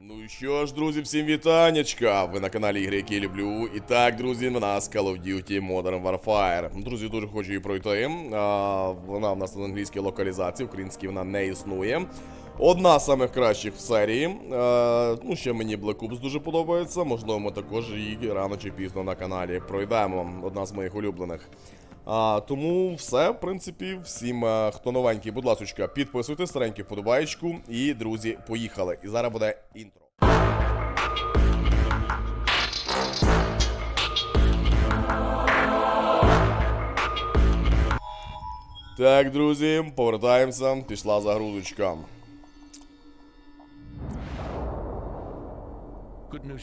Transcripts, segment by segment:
Ну і що ж, друзі, всім вітанечка! Ви на каналі Ігри, які я люблю. І так, друзі, на нас Call of Duty Modern Warfare. Друзі, дуже хочу її пройти. А, вона в нас на англійській локалізації, українській вона не існує. Одна з самих кращих в серії. А, ну, ще мені Black Ops дуже подобається. Можливо, ми також її рано чи пізно на каналі пройдемо. Одна з моїх улюблених. А, тому все, в принципі, всім, е, хто новенький, будь ласка, підписуйтесь, старенький вподобаєчку. І, друзі, поїхали. І зараз буде інтро. Так, друзі, повертаємося. Пішла загрузочка.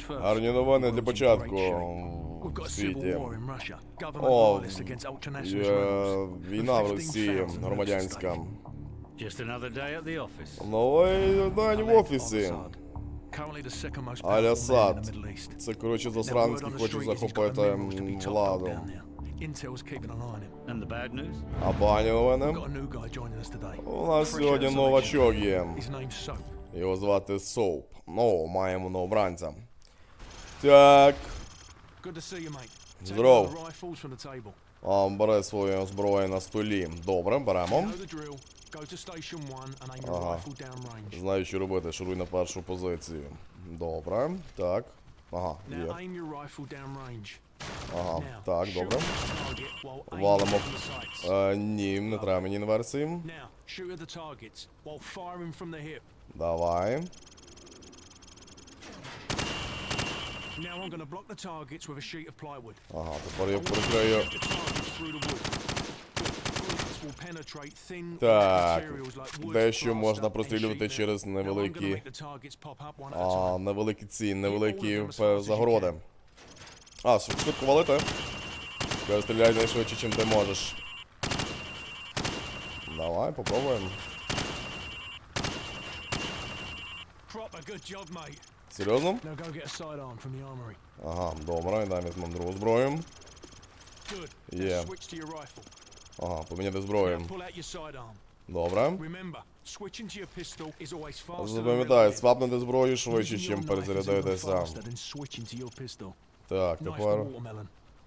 Гарні новини для початку great shape. We've got a civil світі. war in Russia. О, є війна в Росії громадянська. stake. Just another day at the office. Новий день в офісі. al-Assad. Currently the second most Аль powerful man in Асад. the Middle East. Це, коротше, he's got захопити владу. down there. Intel's keeping an eye on him. And the bad news? А бані новини? Got a new guy joining us today. У нас сьогодні новачок є. Його звати Соуп. Ну, маємо новобранця. Так. Здоров. А, бере свою зброю на столі. Добре, беремо. Ага. Знаю, що робити. Шуруй на першу позицію. Добре. Так. Ага, є. Ага. Так, добре. Валимо. Е, ні, не треба мені інверсії. Now, shoot at the targets while firing from the hip. Давай. Now I'm going to block the targets with a sheet of plywood. Ага, тепер я прикрию. Так, дещо можна прострілювати через невеликі а, невеликі ці, невеликі загороди. А, швид- швидко валити. Стріляй найшвидше, чим ти можеш. Давай, попробуємо. Proper good job, mate. Серйозно? Ага, добре, дай візьмемо другу зброю. Rifle. Ага, поміняти зброю. Добре. Запам'ятай, свапнути зброю швидше, чим перезарядаєтеся. Так, тепер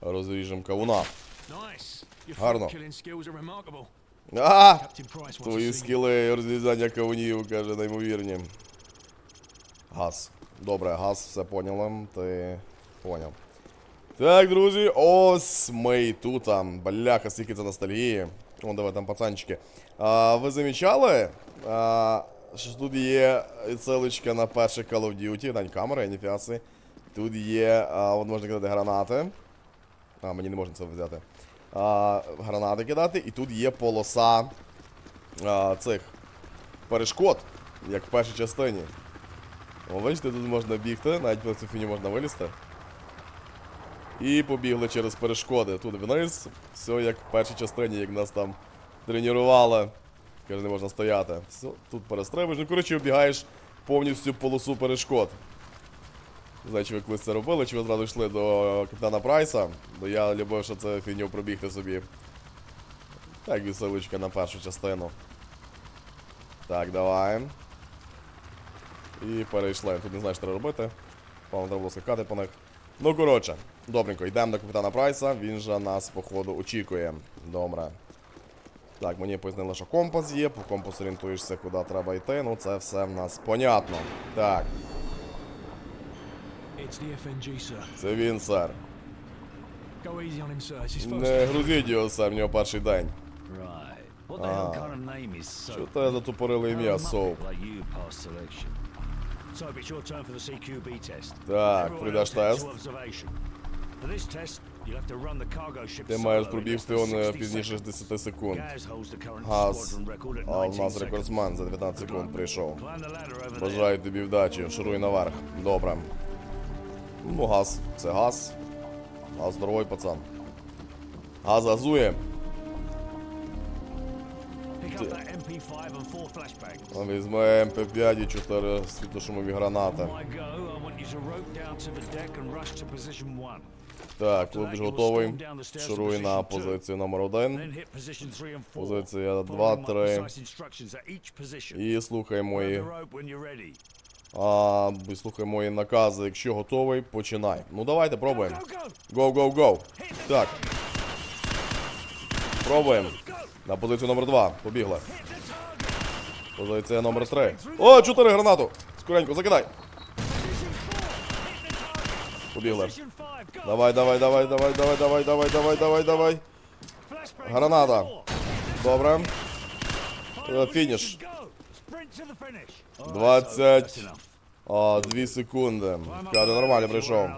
розріжемо кавуна. Гарно. А! Твої скіли розрізання кавунів, каже, неймовірні. Газ. Добре, газ, все поняли. Ти поняв. Так, друзі, ось ми тут. Бляха, скільки це ностальгії. Вон, давай там пацанчики. А, ви замічали? А, що тут є селочка на перше Call of Duty, дань камери, ніфіаси. Тут є, а, от можна кидати гранати. А, мені не можна це взяти. А, гранати кидати, і тут є полоса а, цих перешкод, як в першій частині. О, бачите, тут можна бігти, навіть по цю фіню можна вилізти. І побігли через перешкоди. Тут вниз, все як в першій частині, як нас там тренували. Каже, не можна стояти. Все, тут перестрибуєш. Ну, коротше, обігаєш повністю полосу перешкод. Не знаю, чи ви колись це робили, чи ви зразу йшли до капітана Прайса. Бо я любив, що це фігню пробігти собі. Так, веселочка на першу частину. Так, давай. І перейшли. Тут не знаю, що треба робити. Певно, треба було скакати по них. Ну, коротше, добренько, йдемо до капітана Прайса, він же нас, походу, очікує. Добре. Так, мені пояснили, що компас є, по компасу орієнтуєшся, куди треба йти. Ну, це все в нас понятно. Так, це він, сер. Не грузіть його, сер, в нього перший день. Name Що те затупорили ім'я, Соуп? Like you passed selection. Soap, it's your turn for the CQB test. Так, head тест. Ти маєш пробігти он 60 пізніше seconds. 10 секунд. Газ, а в 19 нас рекордсмен за 19 секунд прийшов. Бажаю тобі вдачі, шуруй наверх. Добре. Ну, газ, це газ. Газ здоровий пацан. Газ газує. А візьме МП5 і 4 світошумові гранати. Так, клубіж готовий. Шуруй на позицію номер 1 Позиція 2, 3. І слухай мої. А, слухай мої накази. Якщо готовий, починай. Ну давайте пробуємо. Go, go, go. Так. Пробуємо. На позицію номер 2 Побігли. Позиція номер 3. О, 4 гранату! Скоренько, закидай. Position 4! Hit the target! Побігли. Position 5! Go! Давай, давай, давай, давай, давай, давай, давай, давай, давай, давай. Граната. Добре. Фініш. position, go! Sprint to the finish. All right, 20. so that's enough. А, 2 секунди. Каже, нормально прийшов.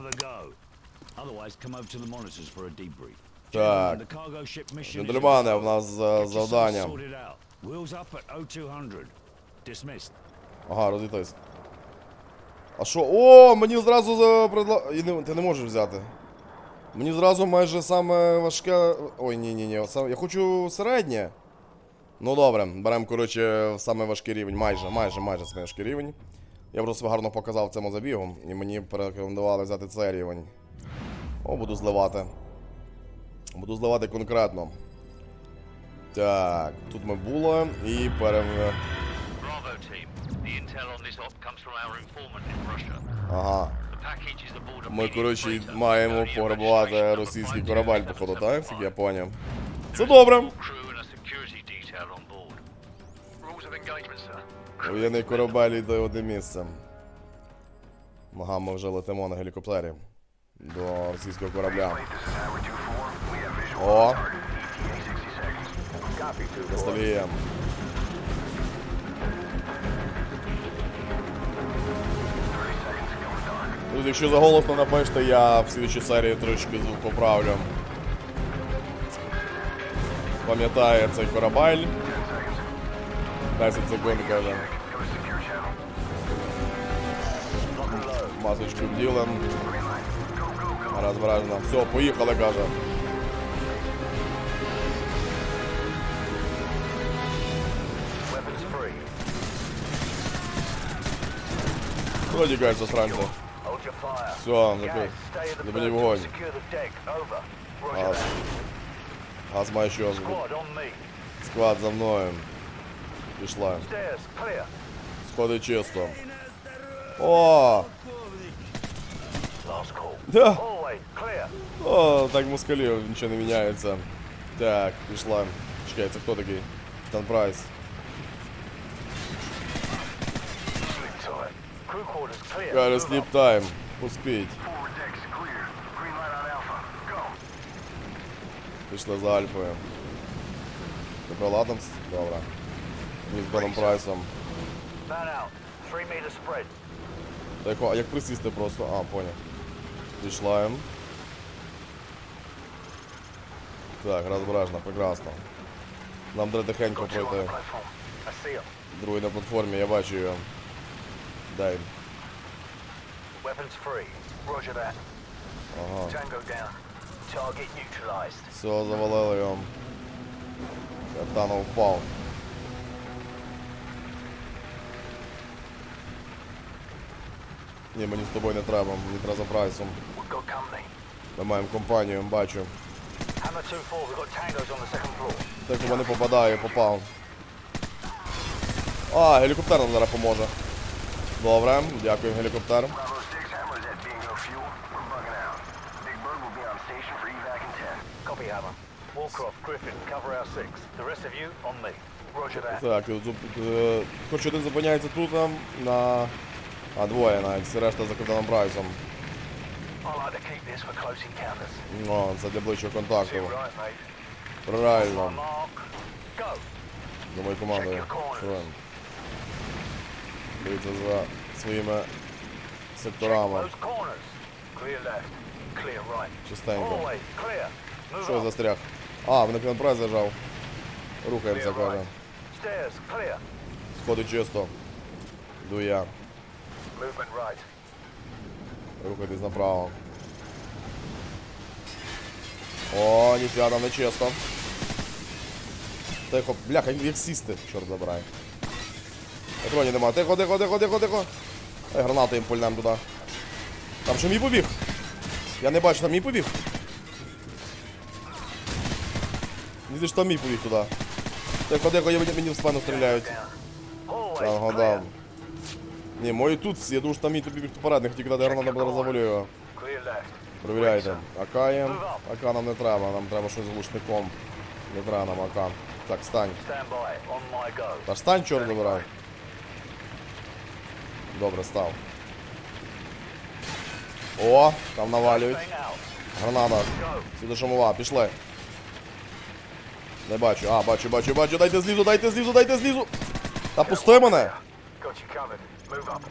Так. Джентльмени, в нас е, завдання. Wheels up at 0200. Dismissed. Ага, розлітайся. А що? О, мені зразу за предла... Ти не можеш взяти. Мені зразу майже саме важке. Ой, ні, ні, ні. Я хочу середнє. Ну добре, беремо, коротше, саме важкий рівень. Майже, майже, майже саме важкий рівень. Я просто гарно показав цьому забігу, і мені порекомендували взяти цей рівень. О, буду зливати. Буду зливати конкретно. Так, тут ми було і перем... Ага. Ми, коротше, маємо пограбувати російський корабель, походу, так? Як я поняв. Це добре. Воєнний корабель йде одне місце. Ага, ми вже летимо на гелікоптері. До російського корабля. О! Доставіємо. Друзі, якщо заголосно напишете, я в слідчій серії трошки звук поправлю. Пам'ятає цей корабель. 10 секунд каже. Масочку вділем. Раз вражено. Все, поїхали, каже. Вроде говорит, засранцы. Все, закрыт. Забери вогонь. Аз. Азма еще раз. Склад за мной Пришла. Сходы чисто. О! Да. О, так мускали, ничего не меняется. Так, пришла. Чекается, кто такой? Тан Прайс. Gotta sleep time. Успіть. Пішли за Альфою. Тепер Адамс? Добре. Ми з Беном Прайсом. Так, а як присісти просто? А, понял. Пришла им. Так, розбережно, прекрасно. Нам треба тихенько пройти. Другий на платформі, я бачу його. Дай. Weapons free. Roger that. Ага. Tango down. Target neutralized. Все, завалили його. Катана впав. Ні, мені з тобою не треба, мені треба за прайсом. Ми маємо компанію, бачу. Hammer 2-4, we've got tangos on the second floor. Так у мене попадає, попав. А, гелікоптер нам зараз поможе. Добре, дякую, гелікоптер. Так, е, хоч один зупиняється тут на... А двоє навіть, все решта за капітаном Брайсом. О, ну, це для ближчого контакту. Правильно. За мою командою. Дивіться за своїми секторами. Чистенько. Що застряг? А, мене капітан Прайс зажав. Рухаємося, каже. Сходи чисто. Йду я. Рухайтесь направо. О, ніфіга там не чисто. Тихо, бляха, як сісти, чорт забирай. Патронів нема. Тихо, тихо, тихо, тихо, тихо. Ай, гранати їм пульнем туди. Там що мій побіг? Я не бачу, там мій побіг. Знаю, що мій побіг туди. Тихо, тихо, мені в спину стріляють. Там гадав. Ні, мої тут, я думаю, що там мій тобі не хотів кидати гранату, бо завалю його. Провіряйте. АК є. АК нам не треба, нам треба щось з глушником. Не треба нам АК. Так, стань. Та стань, чорт забирай. Добре, став. О, там навалюють. Граната. Сюди шумова, пішли. Не бачу. А, бачу, бачу, бачу. Дайте злізу, дайте злізу, дайте злізу. Та пусти мене.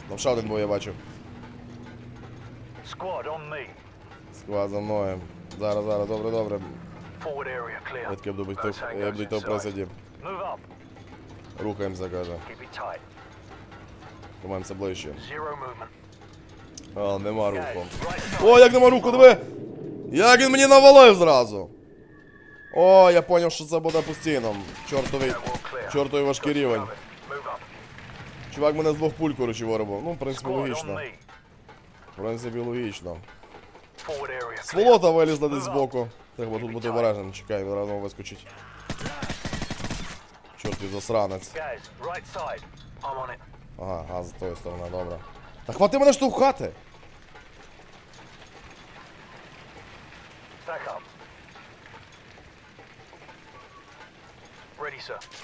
Там ще один бо я бачу. Сквад за мною. Зараз, зараз, добре, добре. Таки буду йти, я буду йти в присаді. Рухаємося, каже. Тримаємося ближче. А, нема руху. О, як нема руху, диви! Як він мені навалив зразу! О, я поняв, що це буде постійно. Чортовий, чортовий важкий рівень. Чувак мене з двох пуль, коротше, виробив. Ну, в принципі, логічно. В принципі, логічно. Сволота вилізла десь збоку. Треба тут бути обережним. Чекай, він разом вискочить. Засранець. I'm on it. Ага, газ з тої сторони, добре. Та хвати мене штовхати!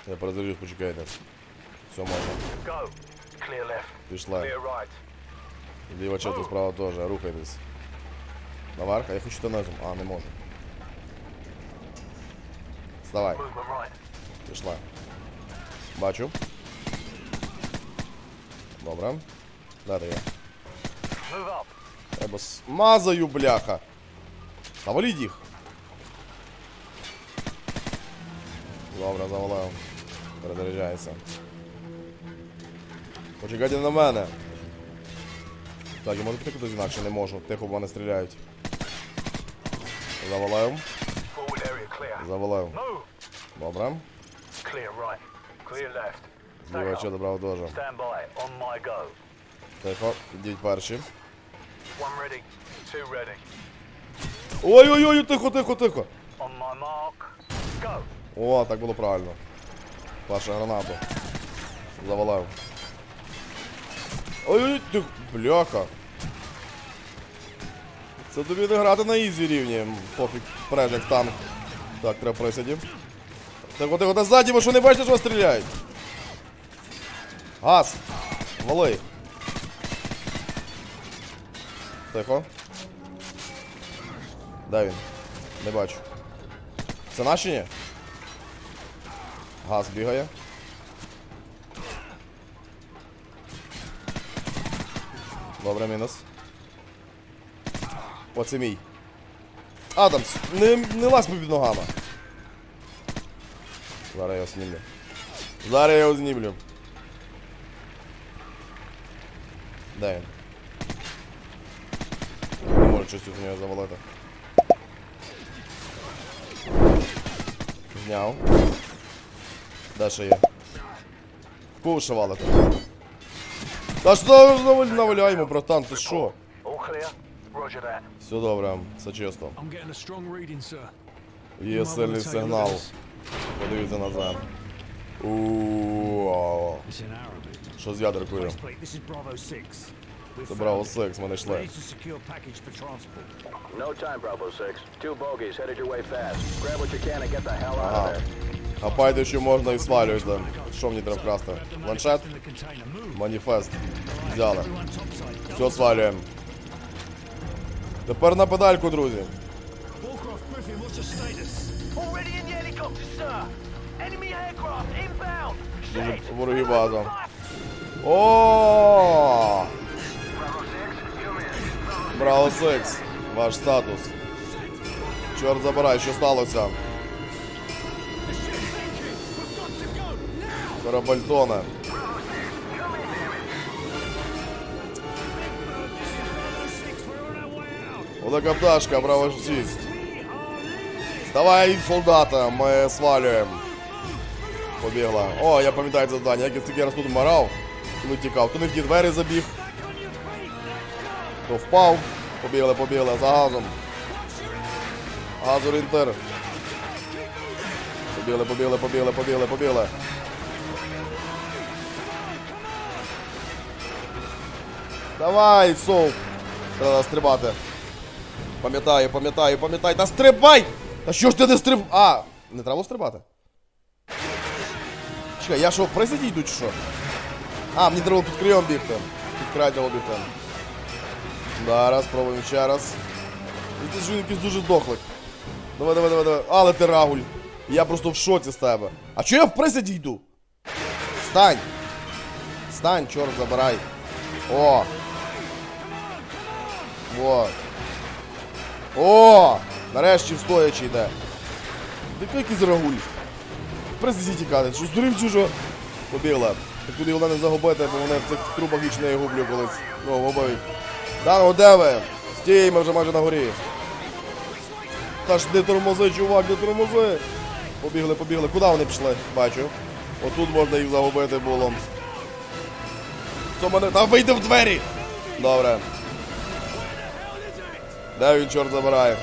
Я перезарюсь, почекайте. Все можна. Go. Clear left. Пішла. Clear right. Ліва частина справа теж, рухайтесь. Наверх, а я хочу тонезом. А, не можу. Вставай, Movement right. пішла. Бачу. Добре. Де ти є? Move up. Треба смазаю, бляха. Та валіть їх. Добре, завалив. Перезаряджається. Почекайте на мене. Так, я можу піти кудись інакше, не можу. Тихо, в мене стріляють. Завалив. Завалив. Добре. Ліва Stack чи up. добра теж. Stand by. On. Тихо, ідіть перші. Ой-ой-ой, тихо, тихо, тихо. О, так було правильно. Перша гранату. Завалив. Ой, ти бляха. Це тобі не грати на ізі рівні. Пофіг, преш як танк. Так, треба присадів. Тихо, тихо, та ззаді, ви що не бачите, що стріляють? Газ! Вали! Тихо. Де він? Не бачу. Це наші ні? Газ бігає. Добре, мінус. Оце мій. Адамс, не, не лазь під ногами. Зараз я його знімлю. Зараз я його знімлю. Де він? Не можу щось в нього завалити. Зняв. Де ще є? Кого вишивали тут? Та що ви наваляємо, братан, ти що? Roger that. Все добре, все чисто. Є сильний сигнал. Подивіться назад. Ууу. Що з ядеркою? Faceplate, this is Bravo 6. We've Це Браво it. 6, ми знайшли. No time, Bravo 6. Two bogeys headed your way fast. Grab what you can and get the hell out Ага. of there. Хапайте, що можна і свалюйте. Що мені треба the container. Маніфест. Взяли. Все свалюємо. Тепер на педальку, друзі. Вороги база. О! Браво 6, ваш статус. Чорт забирай, що сталося? Корабельтоне. Велика пташка, браво 6. Давай, солдата, ми свалюємо. Побігла. О, я пам'ятаю завдання. Як я стільки раз тут вмирав, коли тікав. То не в ті двері забіг. То впав. Побігли, побігли за газом. Газ орієнтир. Побігли, побігли, побігли, побігли, побігли. Давай, соу. Треба стрибати. Пам'ятаю, пам'ятаю, пам'ятаю. Та стрибай! Та що ж ти не стриб... А, не треба стрибати? Чекай, я що, в присіді йду чи що? А, мені треба під крайом бігти. Під край бігти. Зараз, спробуємо ще раз. Ти ж якийсь дуже дохлик. Давай, давай, давай, давай. Але ти рагуль. Я просто в шоці з тебе. А чого я в присіді йду? Стань! Стань, чорт, забирай. О! Во. О! Нарешті встоячи йде. Ти якийсь рагуль. Присіді тікати. Що здурів чи що? Побігла. Так туди головне не загубити, бо вони в цих трубах я гублю колись. Ну, губить. Да, ну де ви? Стій, ми вже майже на горі. Та ж не тормози, чувак, не тормози. Побігли, побігли. Куди вони пішли? Бачу. Отут можна їх загубити було. Що мене. Та вийди в двері! Добре. Де він, чорт забирає?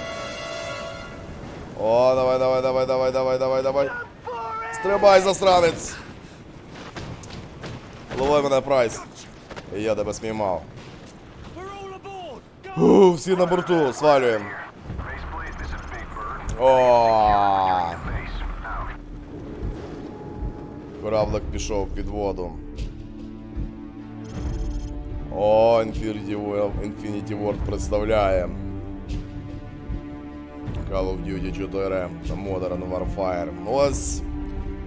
О, давай, давай, давай, давай, давай, давай, давай. Стрибай, засранець! Лови мене прайс. І я тебе спіймав. Ух, всі на борту, свалюємо. Faceplate, this is Big Bird. О, Face, out. кораблик пішов під воду. О, Infinity World, Infinity World представляє. Call of Duty 4 Modern Warfare. Ось.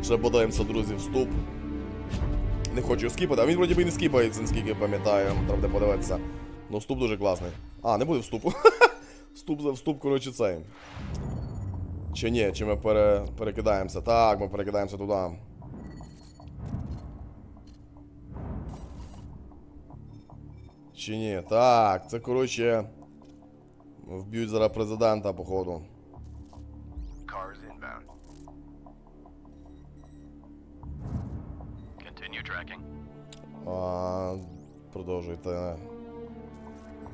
Ще подивимося, друзі, вступ. Не хочу скіпати, а він вроді би не скіпається, наскільки я пам'ятаю. Треба буде подивитися. Ну, вступ дуже класний. А, не буде вступу. Вступ за вступ, коротше, цей. Чи ні, чи ми пере... перекидаємося? Так, ми перекидаємося туди. Чи ні? Так, це коротше. Вб'ють зараз президента, походу. Cars inbound. Continue tracking. А, продовжуйте.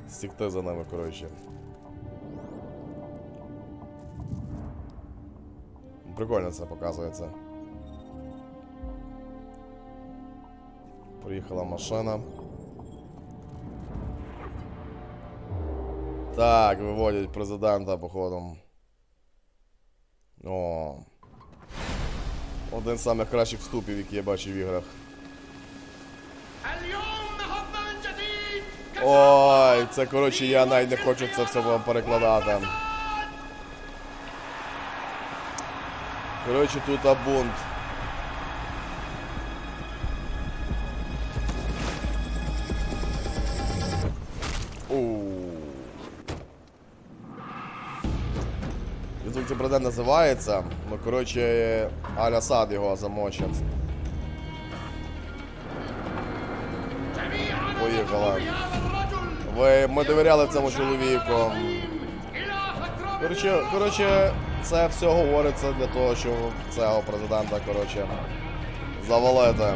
Стікти за нами, коротше. Прикольно це показується. Приїхала машина. Так, виводять президента, походу. О. Один з самих кращих вступів, які я бачив в іграх. Ой, це коротше, я навіть не хочу це все вам перекладати. Коротше, тут абунт. Оу. Тут президент називається. Ну, коротше, Аль-Асад його замочить. Поїхала. Ви ми довіряли цьому чоловіку. Коротше, коротше, це все говориться для того, щоб цього президента, коротше, завалити.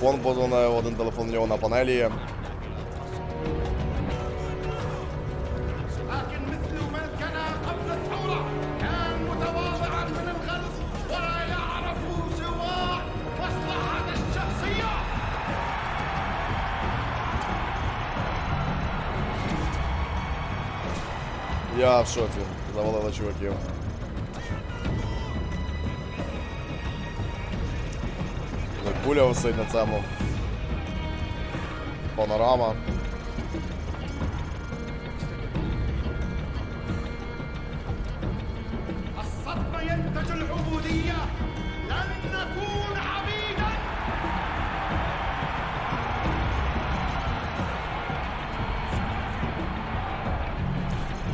телефон буде, один телефон у нього на панелі є. Я в шоці завалила чуваків. Куля висить на цьому. Панорама.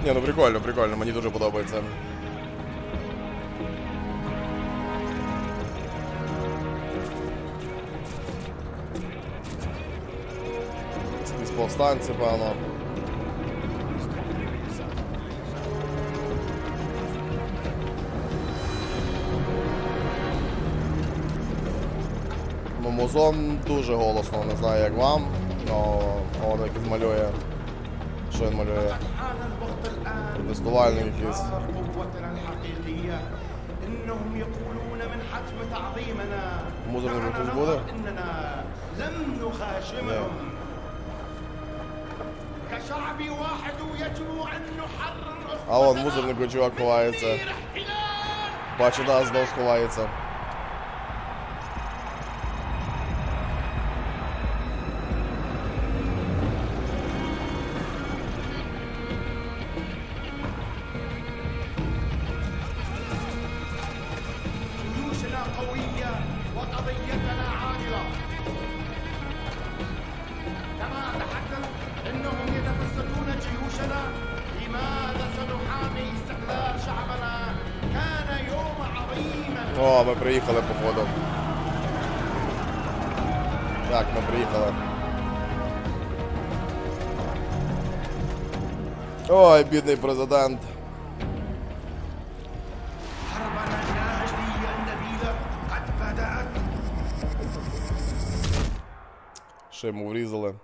Ні, ну прикольно, прикольно, мені дуже подобається. повстанці, певно. Музон дуже голосно, не знаю як вам, але він якийсь малює. Що він малює? протестувальний якийсь. Музор не буде? Ні. А он музерник очувак ховається. Бачу, да, знов сховається. О, ми приїхали, походу. Так, ми приїхали. Ой, бідний президент. Що йому врізали?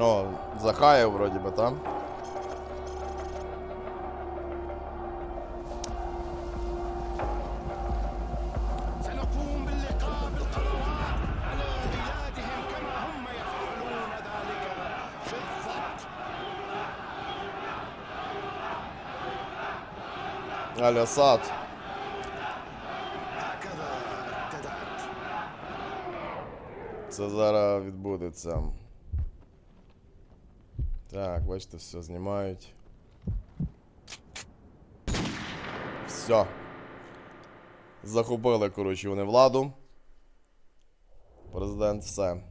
О, захаяв вроді би, там. Аля сад. Це зараз відбудеться. Так, бачите, все знімають. Все. Захопили, коротше, вони владу. Президент все.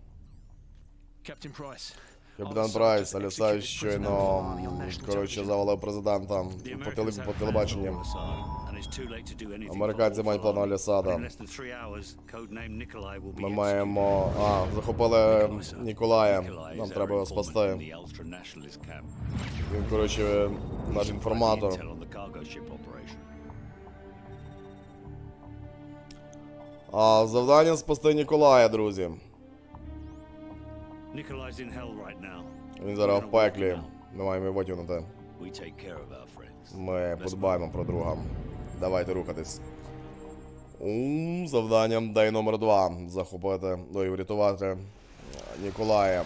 Капітан Прайс, Алісай щойно, коротше, завалив президента по, телебаченню. Американці мають план. Алісада. Ми маємо. А, захопили Ніколая. Нам треба його спасти. Він, коротше, наш інформатор. А завдання спасти Ніколая, друзі. Він зараз в пеклі. Ми маємо його friends. Ми подбаємо про друга. Давайте рухатись. Завданням дай номер два. Захопити, ну і врятувати Ніколая.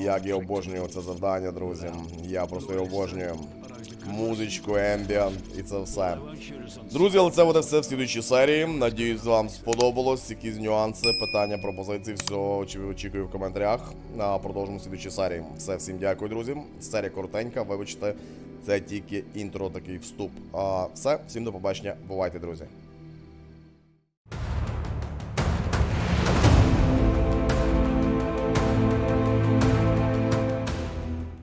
Як я обожнюю це завдання, друзі. Я просто його обожнюю. Музичку, ембіант і це все. Друзі, але це буде все в слідуючій серії. Надіюсь, вам сподобалось. Якісь нюанси, питання, пропозиції, все очікую в коментарях. А продовжимо в слідуючій серії. Все, всім дякую, друзі. Серія коротенька, вибачте, це тільки інтро, такий вступ. А все, всім до побачення. Бувайте, друзі.